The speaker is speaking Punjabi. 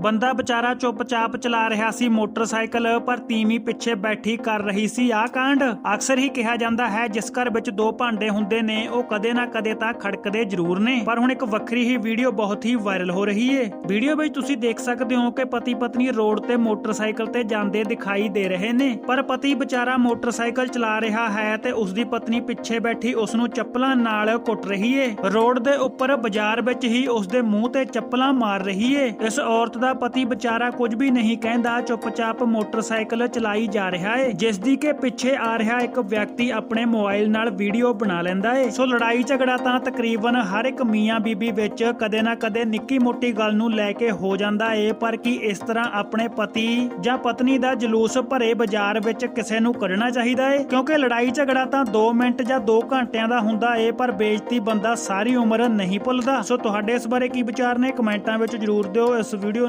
ਬੰਦਾ ਵਿਚਾਰਾ ਚੁੱਪਚਾਪ ਚਲਾ ਰਿਹਾ ਸੀ, ਮੋਟਰਸਾਈਕਲ ਪਰ ਤੀਵੀਂ ਪਿੱਛੇ ਬੈਠੀ ਕਰ ਰਹੀ ਸੀ। ਆਹ ਕਾਂਡ ਅਕਸਰ ਹੀ ਕਿਹਾ ਜਾਂਦਾ ਹੈ, ਜਿਸ ਘਰ ਵਿੱਚ ਦੋ ਭਾਂਡੇ ਹੁੰਦੇ ਨੇ, ਉਹ ਕਦੇ ਨਾ ਕਦੇ ਤਾਂ ਖੜਕਦੇ ਜ਼ਰੂਰ ਨੇ। ਪਰ ਹੁਣ ਇੱਕ ਵੱਖਰੀ ਹੀ ਵੀਡੀਓ ਬਹੁਤ ਹੀ ਵਾਇਰਲ ਹੋ ਰਹੀ ਏ। ਵੀਡੀਓ ਵਿੱਚ ਤੁਸੀਂ ਦੇਖ ਸਕਦੇ ਹੋ ਕਿ ਪਤੀ ਪਤਨੀ ਰੋਡ ਤੇ ਮੋਟਰਸਾਈਕਲ ਤੇ ਜਾਂਦੇ ਦਿਖਾਈ ਦੇ ਰਹੇ ਨੇ। ਪਰ ਪਤੀ ਵਿਚਾਰਾ ਮੋਟਰਸਾਈਕਲ ਚਲਾ ਰਿਹਾ ਹੈ ਤੇ ਉਸ ਦੀ ਪਤਨੀ ਪਿੱਛੇ ਬੈਠੀ ਉਸ ਨੂੰ ਚੱਪਲਾਂ ਨਾਲ ਕੁੱਟ ਰਹੀ ਏ। ਰੋਡ ਦੇ ਉੱਪਰ ਬਾਜ਼ਾਰ ਵਿੱਚ ਹੀ ਉਸ ਦੇ ਮੂੰਹ ਤੇ ਚੱਪਲਾਂ ਮਾਰ ਰਹੀ ਏ। ਇਸ ਔਰਤ ਦਾ ਪਤੀ ਵਿਚਾਰਾ ਕੁਝ ਵੀ ਨਹੀਂ ਕਹਿੰਦਾ, ਚੁੱਪਚਾਪ ਮੋਟਰਸਾਈਕਲ ਚਲਾਈ ਜਾ ਰਿਹਾ ਏ ਜਿਸ ਦੀ ਕਿ ਪਿੱਛੇ ਆ ਰਿਹਾ ਇੱਕ ਵਿਅਕਤੀ ਆਪਣੇ ਮੋਬਾਈਲ ਨਾਲ ਵੀਡੀਓ ਬਣਾ ਲੈਂਦਾ ਏ। ਸੋ ਲੜਾਈ ਝਗੜਾ ਤਾਂ ਤਕਰੀਬਨ ਹਰ ਇੱਕ ਮੀਆਂ ਬੀਬੀ ਵਿੱਚ ਕਦੇ ਨਾ ਕਦੇ ਨਿੱਕੀ ਮੋਟੀ ਗੱਲ ਨੂੰ ਲੈ ਕੇ ਹੋ ਜਾਂਦਾ ਏ, ਪਰ ਕੀ ਇਸ ਤਰ੍ਹਾਂ ਆਪਣੇ ਪਤੀ ਜਾਂ ਪਤਨੀ ਦਾ ਜਲੂਸ ਭਰੇ ਬਾਜ਼ਾਰ ਵਿੱਚ ਕਿਸੇ ਨੂੰ ਕੱਢਣਾ ਚਾਹੀਦਾ ਏ? ਕਿਉਂਕਿ ਲੜਾਈ ਝਗੜਾ ਤਾਂ 2 ਮਿੰਟ ਜਾਂ 2 ਘੰਟਿਆਂ ਦਾ ਹੁੰਦਾ ਏ, ਪਰ ਬੇਇੱਜ਼ਤੀ ਬੰਦਾ ਸਾਰੀ ਉਮਰ ਨਹੀਂ ਭੁੱਲਦਾ। ਸੋ ਤੁਹਾਡੇ ਇਸ ਬਾਰੇ ਕੀ ਵਿਚਾਰ ਨੇ? ਕਮੈਂਟਾਂ ਵਿੱਚ ਜਰੂਰ ਦਿਓ, ਇਸ ਵੀਡੀਓ